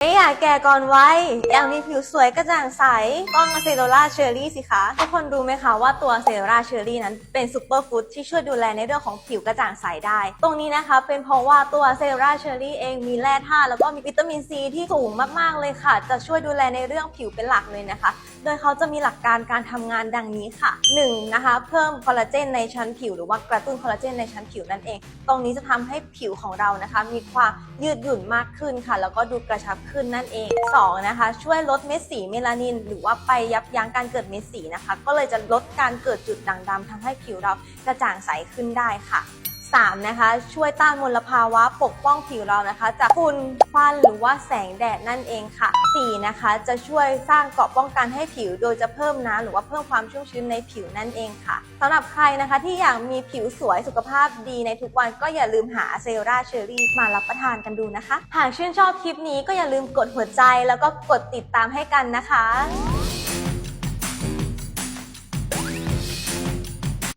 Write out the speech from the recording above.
ไม่อยากแก่ก่อนวัยอยากมีผิวสวยกระจ่างใส ต้องเซโรล่าเชอรี่สิคะ ทุกคนรู้ไหมคะว่าตัวเซโรล่าเชอรี่นั้นเป็นซูเปอร์ฟู้ดที่ช่วยดูแลในเรื่องของผิวกระจ่างใสได้ ตรงนี้นะคะเป็นเพราะว่าตัวเซโรล่าเชอรี่เองมีแร่ธาตุแล้วก็มีวิตามินซีที่สูงมากๆเลยค่ะ จะช่วยดูแลในเรื่องผิวเป็นหลักเลยนะคะ โดยเขาจะมีหลักการการทำงานดังนี้ค่ะ 1. นะคะ เพิ่มคอลลาเจนในชั้นผิวหรือว่ากระตุ้นคอลลาเจนในชั้นผิวนั่นเอง ตรงนี้จะทำให้ผิวของเรานะคะ มีความยืดหยุ่นมากขึ้นค่ะ แล้วก็ดูกระชับขึ้นนั่นเอง 2. นะคะช่วยลดเม็ดสีเมลานิน หรือว่าไปยับยั้งการเกิดเม็ดสีนะคะ ก็เลยจะลดการเกิดจุดด่างดำทำให้ผิวเรากระจ่างใสขึ้นได้ค่ะ 3. นะคะ ช่วยต้านมลภาวะปกป้องผิวเรานะคะ จากฝุ่นควันหรือว่าแสงแดดนั่นเองค่ะ 4. นะคะ จะช่วยสร้างเกราะป้องกันให้ผิว โดยจะเพิ่มน้ำหรือว่าเพิ่มความชุ่มชื้นในผิวนั่นเองค่ะสำหรับใครนะคะที่อยากมีผิวสวยสุขภาพดีในทุกวันก็อย่าลืมหาเซราเชอรี่มารับประทานกันดูนะคะ หากชื่นชอบคลิปนี้ก็อย่าลืมกดหัวใจแล้วก็กดติดตามให้กันนะคะ